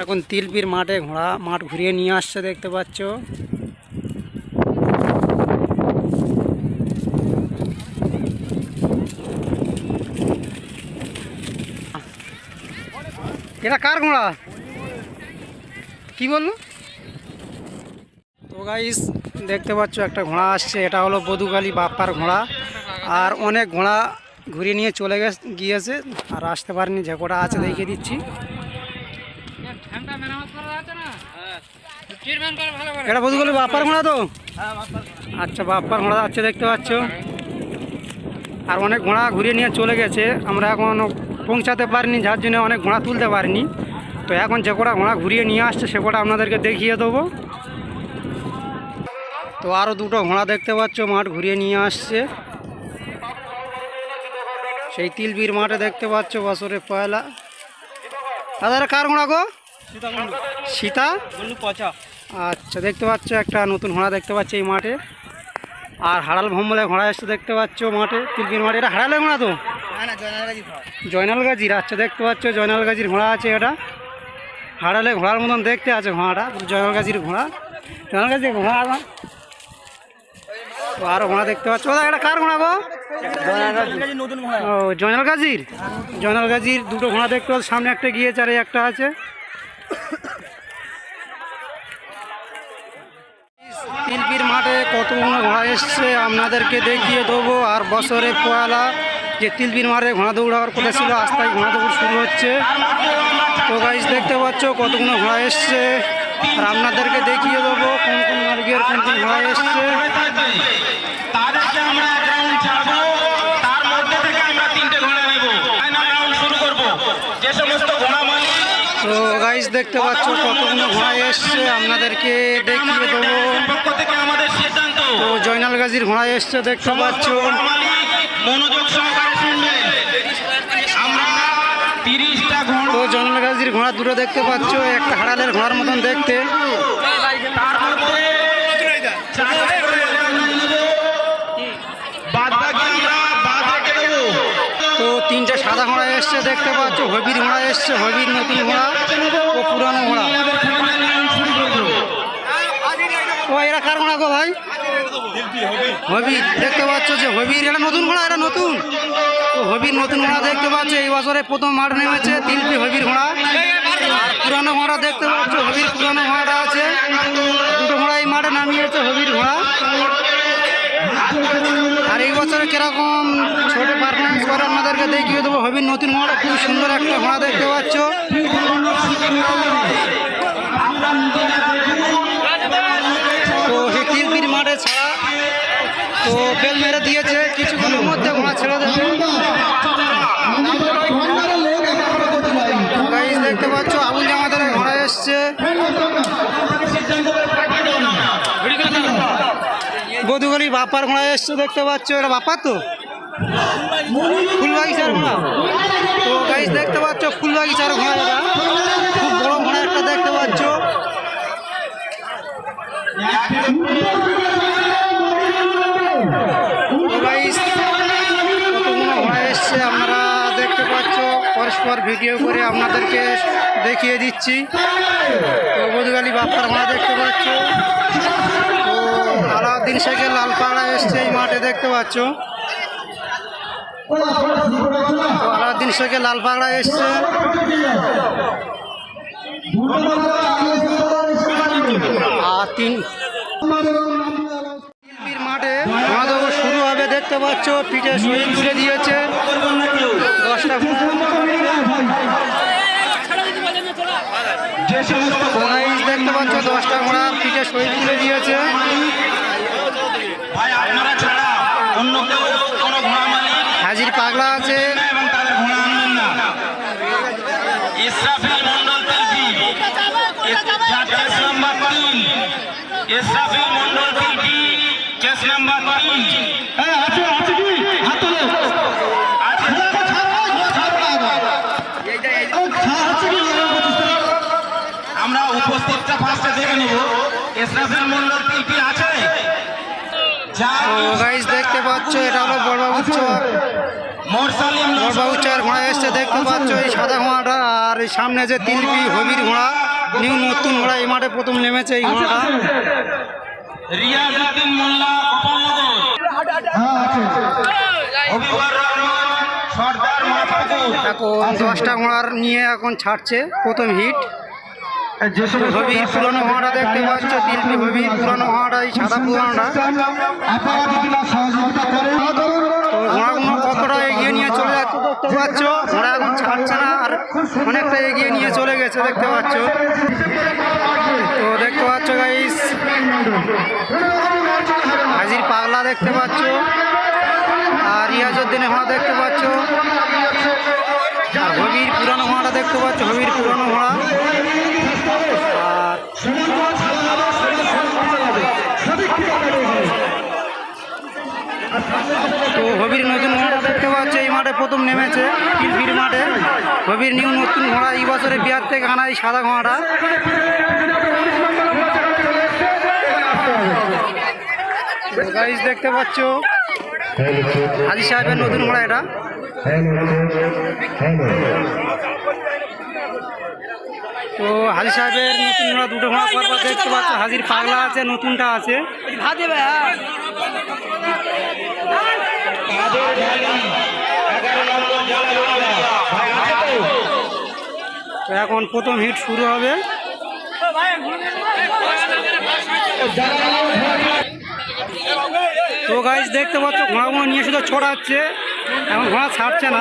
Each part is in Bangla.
এখন তিলপির মাঠে ঘোড়া, মাঠ ঘুরিয়ে নিয়ে আসছে দেখতে পাচ্ছ। এটা কার ঘোড়া? কি বলল? তো গাইস দেখতে পাচ্ছ একটা ঘোড়া আসছে, এটা হলো বধুকালী বাপ্পার ঘোড়া। আর অনেক ঘোড়া ঘুরিয়ে নিয়ে চলে গেছে, গিয়েছে, আর আসতে পারেনি, যে কটা আছে দেখিয়ে দিচ্ছি। এটা বধুকালী বাপ্পার ঘোড়া তো? আচ্ছা বাপ্পার ঘোড়া আছে দেখতে পাচ্ছ। আর অনেক ঘোড়া ঘুরিয়ে নিয়ে চলে গেছে। আমরা এখন পৌঁছাতে পারিনি যার জন্য অনেক ঘোড়া তুলতে পারিনি। তো এখন যে কটা ঘোড়া ঘুরিয়ে নিয়ে আসছে সে কটা আপনাদেরকে দেখিয়ে দেবো। তো আরও দুটো ঘোড়া দেখতে পাচ্ছ মাঠ ঘুরিয়ে নিয়ে আসছে। সেই তিলবির মাঠে দেখতে পাচ্ছ বছরের পয়লা। দাদা এটা কার ঘোড়া গো? সীতা? আচ্ছা দেখতে পাচ্ছ একটা নতুন ঘোড়া দেখতে পাচ্ছ এই মাঠে। আর হাড়াল ভম্বলে ঘোড়া এসছে দেখতে পাচ্ছ মাঠে তিলবির মাঠে। এটা হাড়ালের ঘোড়া তো? জয়নাল গাজির আচ্ছা দেখতে পাচ্ছ জয়নাল গাজির ঘোড়া আছে এটা। হাড়ালে ঘোড়ার মতন দেখতে আছে ঘোড়াটা জয়নাল গাজির ঘোড়া। জয়নাল গাজির ঘোড়া তো আরও ঘোড়া দেখতে পাচ্ছ। দাদা এটা কার ঘোড়া গো? ও জয়নাল গাজির? জয়নাল গাজির দুটো ঘোড়া দেখতে পাচ্ছ সামনে একটা গিয়েছে আর একটা আছে। তিলপির মাঠে কতগুলো ঘোড়া এসছে আপনাদেরকে দেখিয়ে দেবো। আর বছরে পয়লা যে তিলপির মাঠে ঘোড়া দৌড়াবার কথা ছিল ঘোড়া দৌড় শুরু হচ্ছে। তো গাইজ দেখতে পাচ্ছ কতগুলো ঘোড়া এসছে। আর আপনাদেরকে দেখিয়ে দেবো কোন কোন মার্গের কোন কোন ঘোড়া এসছে তাদেরকে আমরা এক রাউন্ড ছাড়বো তার মধ্যে থেকে আমরা তিনটে ঘোড়া নেব ফাইনাল রাউন্ড শুরু করব যে সমস্ত ঘোড়া মালিক তো গাইজ দেখতে পাচ্ছ কতগুলো ঘোড়া এসছে। আপনাদেরকে দেখিয়ে দেবো। তো, জয়নাল গাজীর ঘোড়া এসছে, দেখতে পাচ্ছ। তো, জয়নাল গাজির ঘোড়া দুটো দেখতে পাচ্ছ। একটা হাড়ালের ঘোড়ার মতন দেখতে তার মধ্যে চারটে করে ঘোড়া নিয়ে নেব। বাদ বাকি আমরা বাদ রেখে দেবো তো তিনটে সাদা ঘোড়া এসছে, দেখতে পাচ্ছ, হবির ঘোড়া এসছে, হবির নতুন ঘোড়া ও পুরানো ঘোড়া। ও, এরা কার ঘোড়া গো ভাই? হবির, দেখতে পাচ্ছ যে হবির, এটা নতুন ঘোড়া, এটা নতুন। তো হবির নতুন ঘোড়া দেখতে পাচ্ছ, এই বছরে প্রথম মাঠ নেমেছে, তিনটি হবির ঘোড়া। আর পুরানো ঘোড়া দেখতে পাচ্ছ, হবির পুরানো ঘোড়াটা আছে। দুটো ঘোড়া এই মাঠে নামিয়েছে হবির ঘোড়া। আর এই বছরে কীরকম ছোট পারফরমেন্স করে আপনাদেরকে দেখিয়ে দেবো। হবির নতুন ঘোড়া খুব সুন্দর একটা ঘোড়া দেখতে পাচ্ছ। তো সেই তিলপির মাঠে ছাড়া, তো বেল মেরে দিয়েছে। কিছুক্ষণের মধ্যে ঘোড়া ছেড়ে দেবে। দেখতে পাচ্ছ, আবুল জামাতের ঘোড়া এসছে। বধুগলি বাপার ঘোড়া এসছে, দেখতে পাচ্ছ। এটা বাপার তো? ফুলবাগিচার ঘোড়া তো গাইজ দেখতে পাচ্ছ ফুলবাগিচার ঘোড়া এটা। খুব বড় ঘোড়া একটা দেখতে পাচ্ছ। আপনারা দেখতে পাচ্ছ। পরস্পর ভিডিও করে আপনাদেরকে দেখিয়ে দিচ্ছি। বধুগালি বাপ্পার ঘোড়া দেখতে পাচ্ছ। তো আলাউদ্দিন শেখের লালপাড়া এসছে এই মাঠে দেখতে পাচ্ছ। আলাউদ্দিন শেখের লালপাড়া এসছে। আর তিন মাঠে মাধব শুরু হবে, দেখতে পাচ্ছ, পিঠে শহীদ তুলে দিয়েছে। দশটা দেখতে পাচ্ছ, দশটা ঘোড়া পিঠে শহীদ তুলে দিয়েছে। ভাই, আপনারা ছাড়া অন্য কেউ কোনো ঘোড়া মালিক হাজির পাগলা আছে। ইসরাফিল মন্ডল তিলকি কেস নাম্বার তিন। ইসরাফিল মন্ডল তিলকি কেস নাম্বার তিন। আমরা উপস্থিতটা ফার্স্টে দেখে নেব। ইসরাফিল মন্ডল তিলকি আছে। যা তো গাইজ দেখতে পাচ্ছ এটা হলো বড়বাবুর চর। চার ঘোড়া এসছে দেখতে পাচ্ছ এই সাদা ঘোড়াটা আর এই সামনে যে তিলপি হবির ঘোড়া নিউ নতুন ঘোড়া এই মাঠে প্রথম নেমেছে এই ঘোড়াটা। রিয়াজউদ্দিন মোল্লা এখন দশটা ঘোড়ার নিয়ে এখন ছাড়ছে প্রথম হিট। হবির পুরনো ঘোড়াটা দেখতে পাচ্ছ তিলপি হবির পুরনো ঘোড়াটা এই সাদা পুরনোটা। তো ঘোড়াগুলো নিয়ে চলে দেখতে পাচ্ছ? ঘোড়া এখন ছাড়ছে না আর অনেকটা এগিয়ে নিয়ে চলে গেছে, দেখতে পাচ্ছ? তো দেখতে পাচ্ছ গাইস হাজির পাগলা দেখতে পাচ্ছ, আর রিয়াজউদ্দিনের ঘোড়া দেখতে পাচ্ছ, আর হবির পুরানো ঘোড়াটা দেখতে পাচ্ছ, হবির পুরানো ঘোড়া আর তো হবির নতুন ঘোড়া দেখতে মাঠে প্রথম নেমেছে কিলফির মাঠে। হবির নিউ নতুন ঘোড়া এই বছরে বিহার থেকে আনা এই সাদা ঘোড়াটা। দেখতে পাচ্ছ, হাজি সাহেবের নতুন ঘোড়া এটা। তো হাজি সাহেবের নতুন ঘোড়া, দুটো ঘোড়া দেখতে পাচ্ছ, হাজির পাগলা আছে, নতুনটা আছে। দেবে হ্যাঁ। এখন প্রথম হিট শুরু হবে। তো গাইজ দেখতে পাচ্ছ, ঘোড়াগুলো নিয়ে শুধু ছড়াচ্ছে এখন ঘোড়া ছাড়ছে না।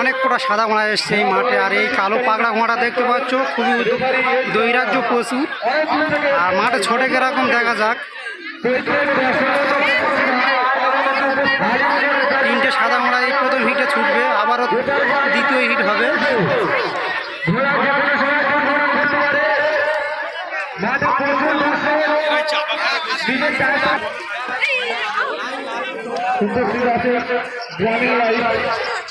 অনেক কটা সাদা ঘোড়া এসছে এই মাঠে। আর এই কালো পাগড়া ঘোড়া দেখতে পাচ্ছ? খুবই দৈরাজ্য পশু। আর মাঠে ছোটে কীরকম দেখা যাক। তিনটে সাদা ঘোড়া এই প্রথম হিটে ছুটবে। আবারও দ্বিতীয় হিট হবে। আছে গ্রামীণ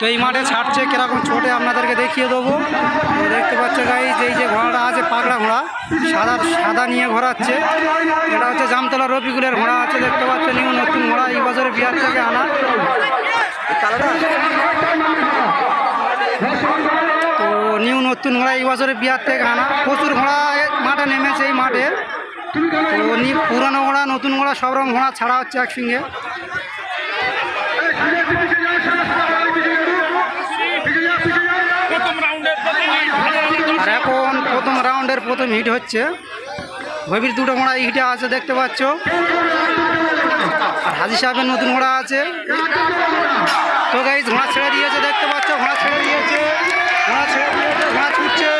তো এই মাঠে ছাড়ছে কীরকম ছোটে আপনাদেরকে দেখিয়ে দেবো। দেখতে পাচ্ছে গাইস এই যে ঘোড়াটা আছে পাকড়া ঘোড়া সাদা সাদা নিয়ে ঘোরাচ্ছে। এটা হচ্ছে জামতলা রবিকুলের ঘোড়া আছে দেখতে পাচ্ছে নিউ নতুন ঘোড়া এই বছরে বিহার থেকে আনা। তো নিউ নতুন ঘোড়া এই বছরে বিহার থেকে আনা। প্রচুর ঘোড়া মাঠে নেমেছে এই মাঠে। তো নি পুরানো ঘোড়া নতুন ঘোড়া সব রকম ঘোড়া ছাড়া হচ্ছে একসঙ্গে। প্রথম হিট হচ্ছে। ভবির দুটো ঘোড়া হিটে আছে, দেখতে পাচ্ছ। আর হাজি সাহেবের নতুন ঘোড়া আছে। তো গাইজ ঘোড়া ছেড়ে দিয়েছে, দেখতে পাচ্ছ, ঘোড়া ছেড়ে দিয়েছে। ঘোড়া ছেড়ে দিয়েছে, ঘোড়া ছুটছে।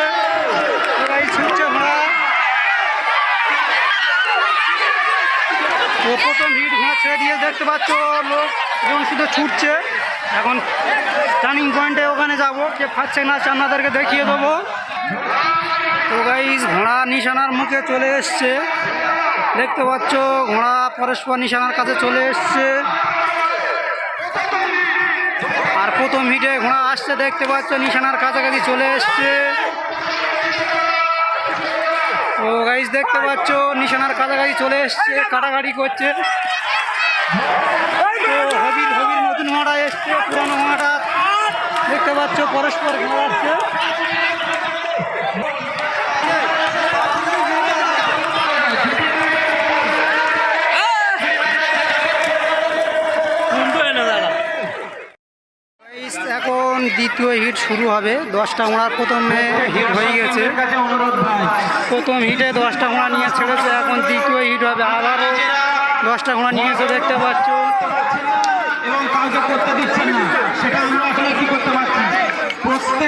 গাইজ ছুটছে ঘোড়া। তো প্রথম হিট ঘোড়া ছেড়ে দিয়ে দেখতে পাচ্ছ লোক যেমন শুধু ছুটছে। এখন টার্নিং পয়েন্টে ওখানে যাব, কে ফাটছে না আপনাদেরকে দেখিয়ে দেবো। তো গাইজ ঘোড়া নিশানার মুখে চলে এসছে। দেখতে পাচ্ছ, ঘোড়া পরস্পর নিশানার কাছে চলে এসছে। আর প্রথম হিটে ঘোড়া আসছে, দেখতে পাচ্ছ, নিশানার কাছাকাছি চলে এসছে। ও গাইজ দেখতে পাচ্ছ, নিশানার কাছাকাছি চলে এসছে, কাটাকাটি করছে। নতুন ঘোড়া এসছে, পুরনো ঘোড়াটা। দেখতে পাচ্ছ, পরস্পর ঘোড়া আসছে Guys, এখন দ্বিতীয় হিট শুরু হবে। দশটা ঘোড়ার প্রথমে হিট হয়ে গেছে। প্রথম হিটে দশটা ঘোড়া নিয়ে ছেড়েছে। এখন দ্বিতীয় হিট হবে আবারও দশটা ঘোড়া নিয়েছে দেখতে পাচ্ছ। এবং কাউকে করতে দিচ্ছেন না। সেটা আমরা আসলে কি করতে পারছি?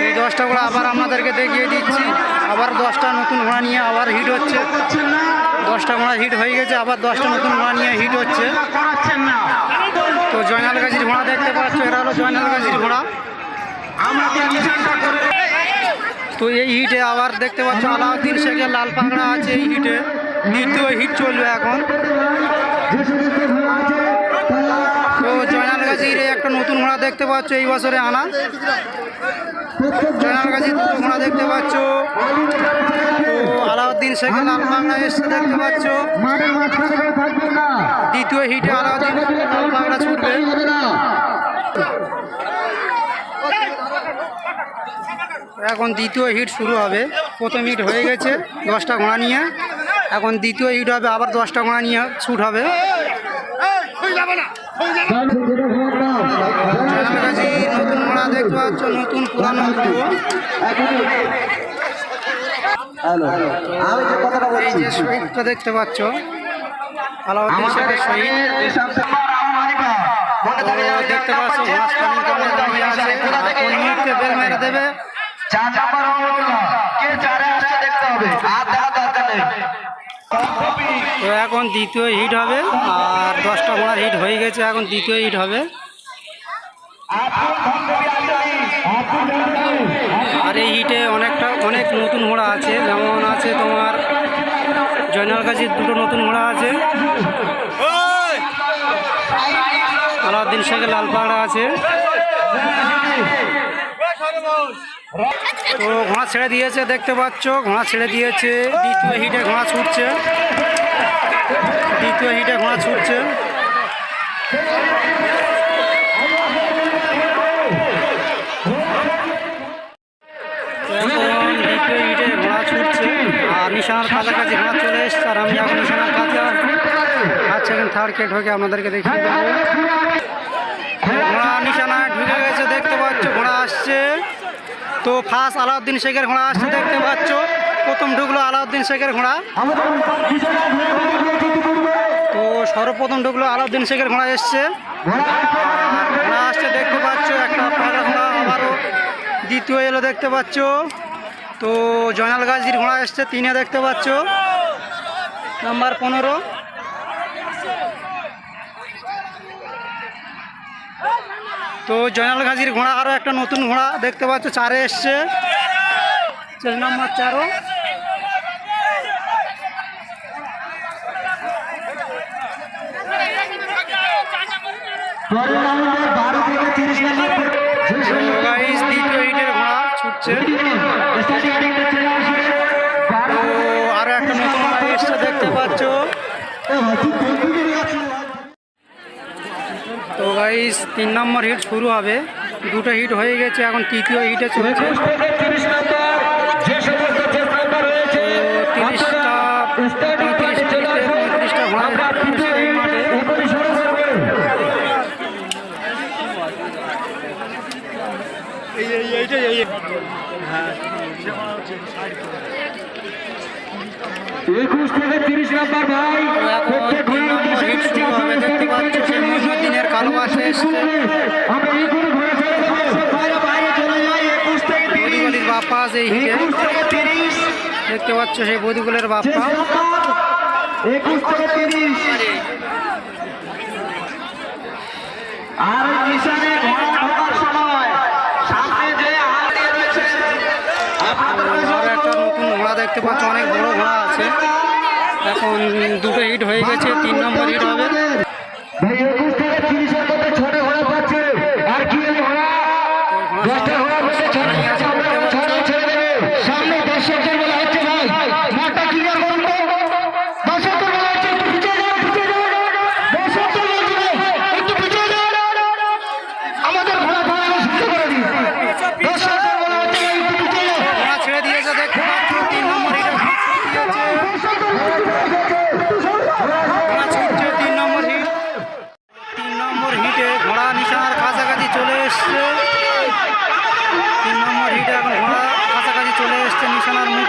এই দশটা ঘোড়া আবার আপনাদেরকে দেখিয়ে দিচ্ছি। আবার দশটা নতুন ঘোড়া নিয়ে আবার হিট হচ্ছে। দশটা ঘোড়া হিট হয়ে গেছে আবার দশটা নতুন ঘোড়া নিয়ে হিট হচ্ছে। তো জয়নাল গাছির ঘোড়া দেখতে পাচ্ছ এরা হলো জয়নাল গাছির ঘোড়া আমাদের নিশানটা করে তো এই হিটে আবার দেখতে পাচ্ছ আলাউদ্দিন শেখের লাল পাংড়া আছে এই হিটে। দ্বিতীয় হিট চলবে এখন। তো জয়নাল গাছির একটা নতুন ঘোড়া দেখতে পাচ্ছ এই বছরে আনা। জয়নাল গাছির দুটো ঘোড়া দেখতে পাচ্ছ। আলাউদ্দিন শেখের লাল পাংড়া এসছে দেখতে পাচ্ছ। দ্বিতীয় হিটে আলাউদ্দিন লাল পাংড়া ছুটবে। এখন দ্বিতীয় হিট শুরু হবে। প্রথম হিট হয়ে গেছে, দশটা ঘোড়া নিয়ে। এখন দ্বিতীয় হিট হবে, আবার দশটা ঘোড়া নিয়ে শুট হবে। নতুন ঘোড়া দেখতে পাচ্ছ নতুন পুরানো এই যে শহীদটা দেখতে পাচ্ছ আলাউদ্দিন দেখতে পাচ্ছ ঘোড়া স্টার্টিং দাঁড়িয়ে মেরে দেবে? তো এখন দ্বিতীয় হিট হবে, আর দশটা ঘোড়ার হিট হয়ে গেছে, এখন দ্বিতীয় হিট হবে। আর এই হিটে অনেকটা, অনেক নতুন ঘোড়া আছে, যেমন আছে তোমার জয়নাল গাছির দুটো নতুন ঘোড়া আছে। আলাউদ্দিন শেখের লাল পাহাড়া আছে। তো ঘোড়া ছেড়ে দিয়েছে, দেখতে পাচ্ছ, ঘোড়া ছেড়ে দিয়েছে। দ্বিতীয় হিটে ঘোড়া ছুটছে। দ্বিতীয় হিটে ঘোড়া ছুটছে। নিশানার চলে এসছে। আর আমি থার্ড দেখিয়ে দেবো। ঘোড়া নিশানায় ঢুকে গেছে, দেখতে পাচ্ছ, ঘোড়া আসছে। তো ফার্স্ট আলাউদ্দিন শেখের ঘোড়া আসছে, দেখতে পাচ্ছ। প্রথম ঢুকলো আলাউদ্দিন শেখের ঘোড়া। তো সর্বপ্রথম ঢুকলো আলাউদ্দিন শেখের ঘোড়া এসছে। ঘোড়া আসছে, দেখতে পাচ্ছ, একটা পাগলা ঘোড়া, আবারও দ্বিতীয় এলো, দেখতে পাচ্ছ। তো জয়নাল গাজীর ঘোড়া এসছে, তিনে দেখতে পাচ্ছ। নাম্বার পনেরো। তো জয়নাল গাজীর ঘোড়া আরও একটা নতুন ঘোড়া দেখতে পাচ্ছ চারে এসছে। চার। নম্বর চারও ঘোড়া ছুটছে। আরও একটা নতুন ঘোড়া এসছে দেখতে পাচ্ছ। তিন নম্বর হিট শুরু হবে। দুটো হিট হয়ে গেছে এখন তৃতীয় হিটে চলছে তিরিশ নম্বর যে সমস্ত চেস নাম্বার রয়েছে তো তিরিশটা পঁয়ত্রিশটা পঁয়ত্রিশটা ঘোড়া এসছে এই মাঠে এখনই শুরু করবে একুশ থেকে তিরিশ নাম্বার ভাই এখন তিন নম্বর হিট শুরু হবে দেখতে পাচ্ছ সেই মহিনুদ্দিনের কালো বাসে এসছে আমরা এই করে ঘুরে ছেড়ে দেবো বাইরে বাইরে চলে যাই একুশ থেকে তিরিশ বদিগলির বাপ্পা আছে এই হিটে দেখতে পাচ্ছ সেই বদিগুলের বাপ্পা একুশ থেকে তিরিশ। আর। ওই নিশানে ঢোকার সময়। সামনে যে হাতে রয়েছে একটা নতুন ঘোড়া দেখতে পাচ্ছ অনেক বড় ঘোড়া আছে। এখন দুটো হিট হয়ে গেছে তিন নম্বর হিট হবে।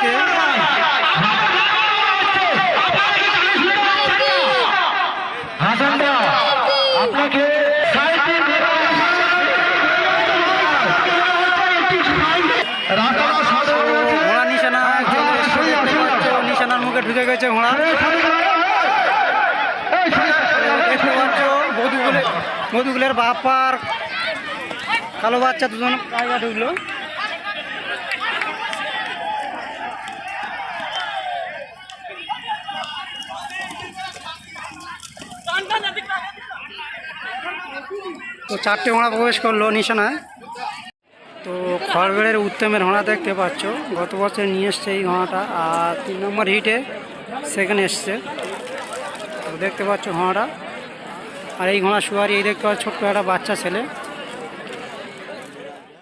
থেকে। আপনাকে মুখে ঢুকে গেছে ঘোড়া। দেখতে পাচ্ছ বধুগুলের বধুগুলের বাপার কালো বাচ্চা দুজন ঢুকলো। তো চারটে ঘোড়া প্রবেশ করল নিশানায়। তো খড়বেড়ের উত্তমের ঘোড়া দেখতে পাচ্ছ। গত বছর নিয়ে এসছে এই ঘোড়াটা আর তিন নম্বর হিটে সেখানে এসছে। তো দেখতে পাচ্ছ ঘোড়াটা আর এই ঘোড়া শুয়ারি এই দেখতে পাচ্ছ ছোট্ট একটা বাচ্চা ছেলে।